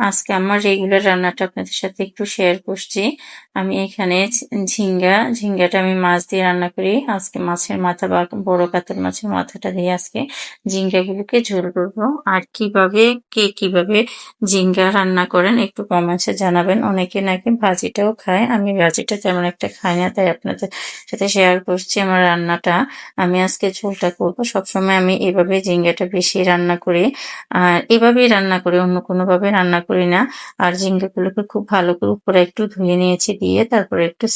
আজকে আমার রেগুলার রান্নাটা আপনাদের সাথে একটু শেয়ার করছি। আমি এখানে ঝিঙ্গা, ঝিঙ্গাটা আমি মাছ দিয়ে রান্না করি। আজকে মাছের মাথা বা বড় কাতল মাছের মাথাটা দিয়ে আজকে ঝিঙ্গাগুলোকে ঝোল করব। আর কীভাবে, কে কীভাবে ঝিঙ্গা রান্না করেন একটু কমেন্টসে জানাবেন। অনেকে নাকি ভাজিটাও খায়। আমি ভাজিটা তেমন একটা খাই না, তাই আপনাদের সাথে শেয়ার করছি আমার রান্নাটা। আমি আজকে ঝোলটা করব। সবসময় আমি এভাবে ঝিঙ্গাটা বেশি রান্না করি। আর এভাবেই রান্না করি, অন্য কোনোভাবে রান্না করি না। আর ঝিঙ্গাগুলোকে খুব ভালো করে উপরে একটু ধুয়ে নিয়েছি দিয়ে তারপরে একটু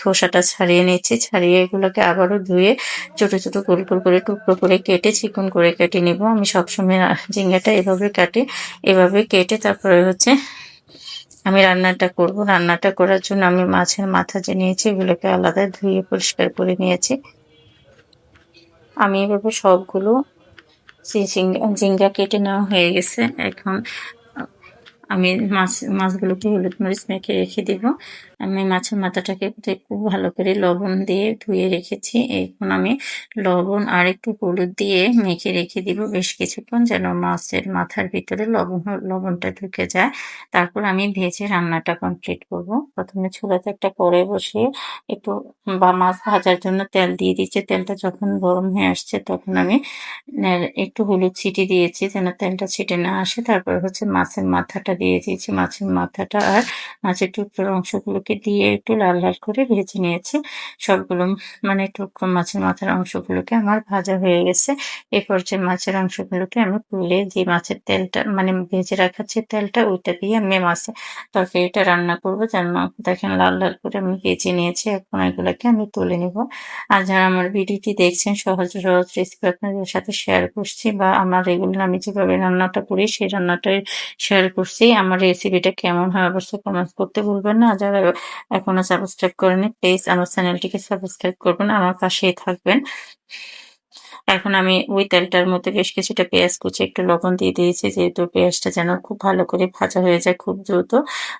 খোসাটা ছাড়িয়ে নিয়েছি। ছাড়িয়ে এগুলোকে আবারও ধুয়ে ছোট ছোট গোল গোল করে টুকরো করে কেটে চিকন করে কেটে নিব। আমি সবসময় ঝিঙ্গাটা এভাবে কাটি, এভাবে কেটে তারপরে হচ্ছে আমি রান্নাটা করব। রান্নাটা করার জন্য আমি মাছের মাথা যে নিয়েছি এগুলোকে আলাদা ধুয়ে পরিষ্কার করে নিয়েছি। আমি এভাবে সবগুলো ঝিঙ্গা কেটে নেওয়া হয়ে গেছে। এখন আমি মাছ, মাছগুলোকে হলুদ মরিচ মেখে রেখে দিব। আমি মাছের মাথাটাকে খুব ভালো করে লবণ দিয়ে ধুয়ে রেখেছি। এখন আমি লবণ আর একটু হলুদ দিয়ে মেখে রেখে দিব বেশ কিছুক্ষণ যেন মাছের মাথার ভিতরে লবণ, লবণটা ঢুকে যায়। তারপর আমি ভেজে রান্নাটা কমপ্লিট করব। প্রথমে চুলাতে একটা কড়াই বসিয়ে একটু বা মাছ ভাজার জন্য তেল দিয়ে দিচ্ছে। তেলটা যখন গরম হয়ে আসছে তখন আমি একটু হলুদ ছিটি দিয়েছি যেন তেলটা ছিটে না আসে। তারপর হচ্ছে মাছের মাথাটা দিয়ে দিয়েছি মাছের মাথাটা। আর মাছের টুকরোর অংশগুলোকে দিয়ে একটু লাল লাল করে ভেজে নিয়েছি। সবগুলো মানে টুকরো মাছের মাথার অংশগুলোকে আমার ভাজা হয়ে গেছে। এ পর্যায়ে মাছের অংশগুলোকে আমি তুলে যে মাছের তেলটা মানে ভেজে রাখার যে তেলটা, ওইটা দিয়ে আমি মাছের তরকারিটা রান্না করব। যেন দেখেন লাল লাল করে আমি ভেজে নিয়েছি। এখন এগুলোকে আমি তুলে নিব। আর যারা আমার ভিডিওটি দেখছেন, সহজ সহজ রেসিপি আপনাদের সাথে শেয়ার করছি বা আমার রেগুলার আমি যেভাবে রান্নাটা করি, সেই রান্নাটাই শেয়ার করছি। আমার রেসিপিটা কেমন হয় অবশ্যই কমেন্ট করতে ভুলবেন না। যারা এখনও সাবস্ক্রাইব করেনি প্লিজ আমার চ্যানেলটিকে সাবস্ক্রাইব করবেন, আমার পাশেই থাকবেন। এখন আমি ওই তেলটার মধ্যে বেশ কিছুটা পেঁয়াজ কুচি, একটু লবণ দিয়ে দিয়েছি, যেহেতু পেঁয়াজটা যেন খুব ভালো করে ভাজা হয়ে যায় খুব দ্রুত।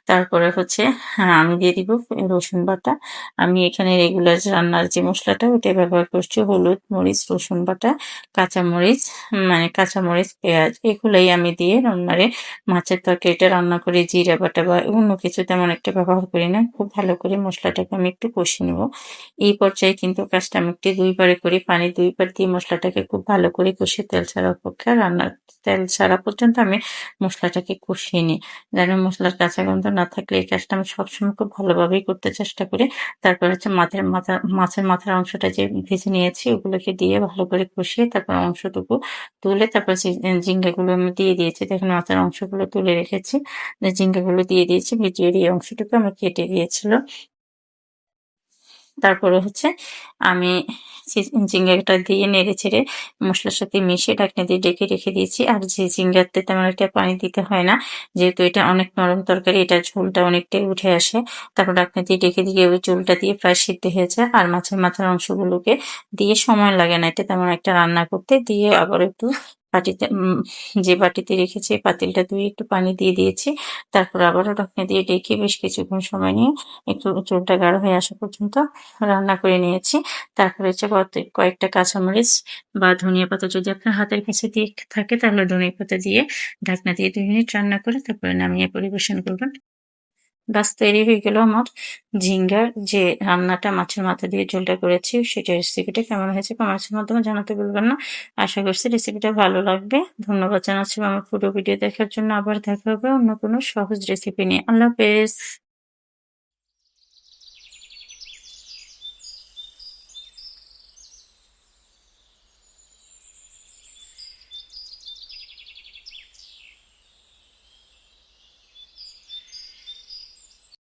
তারপরে হচ্ছে হ্যাঁ আমি দিয়ে দিব রসুন বাটা। আমি এখানে রেগুলার রান্নার যে মশলাটা, ওইটা ব্যবহার করছি হলুদ মরিচ, রসুন বাটা, কাঁচামরিচ মানে কাঁচামরিচ, পেঁয়াজ, এগুলোই আমি দিয়ে রান্নারে মাছের তরকারিটা রান্না করি জিরা বাটা বা অন্য কিছু তেমন একটা ব্যবহার করি না। খুব ভালো করে মশলাটাকে আমি একটু কষিয়ে নেব। এই পর্যায়ে কিন্তু কাজটা আমি একটু দুইবারে করি, পানি দুইবার দিয়ে মশলা মশলাটাকে খুব ভালো করে কষিয়ে তেল ছাড়া অপেক্ষা রান্নার তেল ছাড়া পর্যন্ত আমি মশলাটাকে কষিয়ে নিই। যেন মশলার কাঁচা গন্ধ না থাকলে এই কাজটা আমি সবসময় খুব ভালোভাবেই করতে চেষ্টা করি। তারপর হচ্ছে মাছের মাথা, মাছের মাথার অংশটা যে ভেজে নিয়েছি, ওগুলোকে দিয়ে ভালো করে কষিয়ে তারপর অংশটুকু তুলে তারপর ঝিঙ্গাগুলো আমি দিয়ে দিয়েছি। দেখুন মাথার অংশগুলো তুলে রেখেছি। ঝিঙ্গাগুলো দিয়ে দিয়েছি ভিডিওর এই অংশটুকু আমার কেটে দিয়েছিল তারপরে হচ্ছে আমি ঝিঙ্গাটা দিয়ে নেড়ে ছেড়ে মশলার সাথে মিশিয়ে ঢাকনা দিয়ে ডেকে রেখে দিয়েছি। আর যে ঝিঙ্গাতে তেমন একটা পানি দিতে হয় না, যেহেতু এটা অনেক নরম তরকারি এটা ঝোলটা অনেকটাই উঠে আসে। তারপর ঢাকনা দিয়ে ডেকে দিয়ে ওই ঝোলটা দিয়ে প্রায় সিদ্ধ হয়ে যায়। আর মাছের মাথার অংশগুলোকে দিয়ে সময় লাগে না, এটা তেমন একটা রান্না করতে। দিয়ে আবার একটু বাটিতে যে বাটিতে রেখেছি পাতিলটা ধুয়ে একটু পানি দিয়ে দিয়েছি। তারপর আবারও ঢাকনা দিয়ে ডেকে বেশ কিছুক্ষণ সময় নিয়ে একটু চুলটা গাঢ় হয়ে আসা পর্যন্ত রান্না করে নিয়েছি। তারপরে হচ্ছে কয়েকটা কাঁচামরিচ বা ধনিয়া পাতা যদি আপনার হাতের কাছে দিয়ে থাকে, তাহলে ধনিয়া পাতা দিয়ে ঢাকনা দিয়ে দুই মিনিট রান্না করে তারপরে নামিয়ে পরিবেশন করবেন। বাস তৈরি হয়ে গেল আমার। ঝিঙ্গার যে রান্নাটা মাছের মাথা দিয়ে ঝোলটা করেছি সেটা রেসিপিটা কেমন হয়েছে কমেন্টসের মাধ্যমে জানাতে বলবেন না। আশা করছি রেসিপিটা ভালো লাগবে। ধন্যবাদ জানাচ্ছি আমার পুরো ভিডিও দেখার জন্য। আবার দেখা হবে অন্য কোনো সহজ রেসিপি নিয়ে। আল্লাহ হাফেজ।